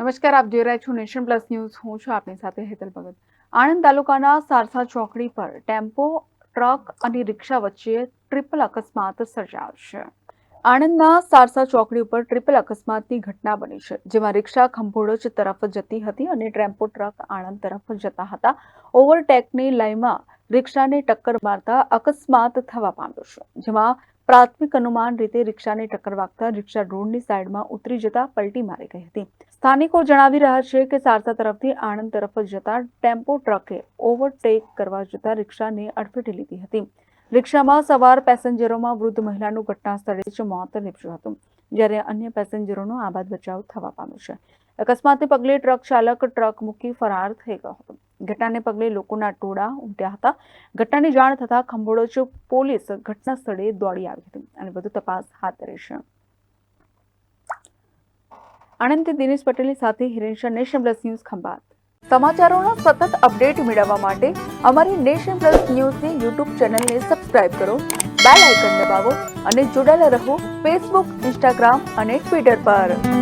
નમસ્કાર, આપ જોઈ રહ્યા છો નેશન પ્લસ ન્યૂઝ. હું છું આપની સાથે હેતલ ભગત. આણંદ તાલુકાના સારસા ચોકડી પર ટેમ્પો, ટ્રક અને રિક્ષા વચ્ચે ટ્રિપલ અકસ્માત સર્જાયો છે. આણંદના સારસા ચોકડી ઉપર ટ્રિપલ અકસ્માતની ઘટના બની છે, જેમાં રિક્ષા ખંભોળજ તરફ જતી હતી અને ટેમ્પો, ટ્રક આણંદ તરફ જતા હતા. ઓવરટેકની લાઈનમાં રિક્ષાને ટક્કર મારતા અકસ્માત થવા પામ્યો છે, જેમાં પ્રાથમિક અનુમાન રીતે રિક્ષાને ટક્કર વાગતા રિક્ષા રોડની સાઈડમાં ઉતરી જતા પલટી મારી ગઈ હતી. સ્થાનિકો જણાવી રહ્યા છે કે સારસા તરફથી આણંદ તરફ જતા ટેમ્પો ટ્રકે ઓવરટેક કરવા જતા રિક્ષાને અડફેટે લીધી હતી. રિક્ષામાં સવાર પેસેન્જરોમાં વૃદ્ધ મહિલાનું ઘટના સ્થળે જ મોત નીપજ્યું હતું, જ્યારે અન્ય પેસેન્જરોનો આબાદ બચાવ થવા પામ્યો છે. અકસ્માતને પગલે ટ્રક ચાલક ટ્રક મૂકી ફરાર થઈ ગયો હતો. ઘટનાને પગલે લોકોના ટોળા ઉમટ્યા હતા. ઘટનાની જાણ થતાં ખંભોળોચ પોલીસ ઘટના સ્થળે દોડી આવી હતી અને વધુ તપાસ હાથ ધરી છે. આણંદથી દિનેશ પટેલની સાથે Hiren Shah nation plus news Khambhat. સમાચારોનો સતત અપડેટ મેળવવા માટે અમારી નેશન પ્લસ ન્યૂઝની યુટ્યુબ ચેનલને સબસ્ક્રાઇબ કરો, બેલ આઇકન દબાવો અને જોડાયેલા રહો ફેસબુક, ઇન્સ્ટાગ્રામ અને ટ્વિટર પર.